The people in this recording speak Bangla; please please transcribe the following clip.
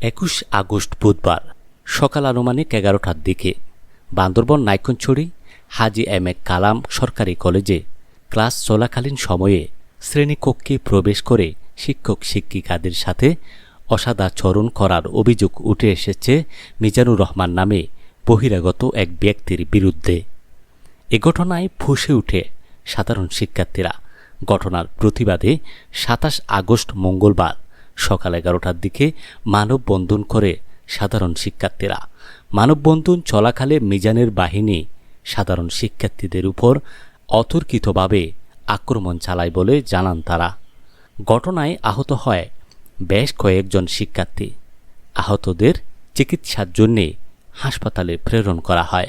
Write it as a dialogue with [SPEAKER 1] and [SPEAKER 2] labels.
[SPEAKER 1] একুশ আগস্ট বুধবার, সকাল আনুমানিক এগারোটার দিকে, বান্দরবন নাইকনছড়ি, হাজি এম এ কালাম সরকারি কলেজে ক্লাস চলাকালীন সময়ে শ্রেণীকক্ষে প্রবেশ করে শিক্ষক শিক্ষিকাদের সাথে অসাদাচরণ করার অভিযোগ উঠে এসেছে মিজানুর রহমান নামে বহিরাগত এক ব্যক্তির বিরুদ্ধে। এ ঘটনায় ফুঁসে উঠে সাধারণ শিক্ষার্থীরা। ঘটনার প্রতিবাদে সাতাশ আগস্ট মঙ্গলবার সকাল এগারোটার দিকে মানববন্ধন করে সাধারণ শিক্ষার্থীরা। মানববন্ধন চলাকালে মিজানের বাহিনী সাধারণ শিক্ষার্থীদের উপর অতর্কিতভাবে আক্রমণ চালায় বলে জানান তারা। ঘটনায় আহত হয় বেশ কয়েকজন শিক্ষার্থী। আহতদের চিকিৎসার জন্যে হাসপাতালে প্রেরণ করা হয়।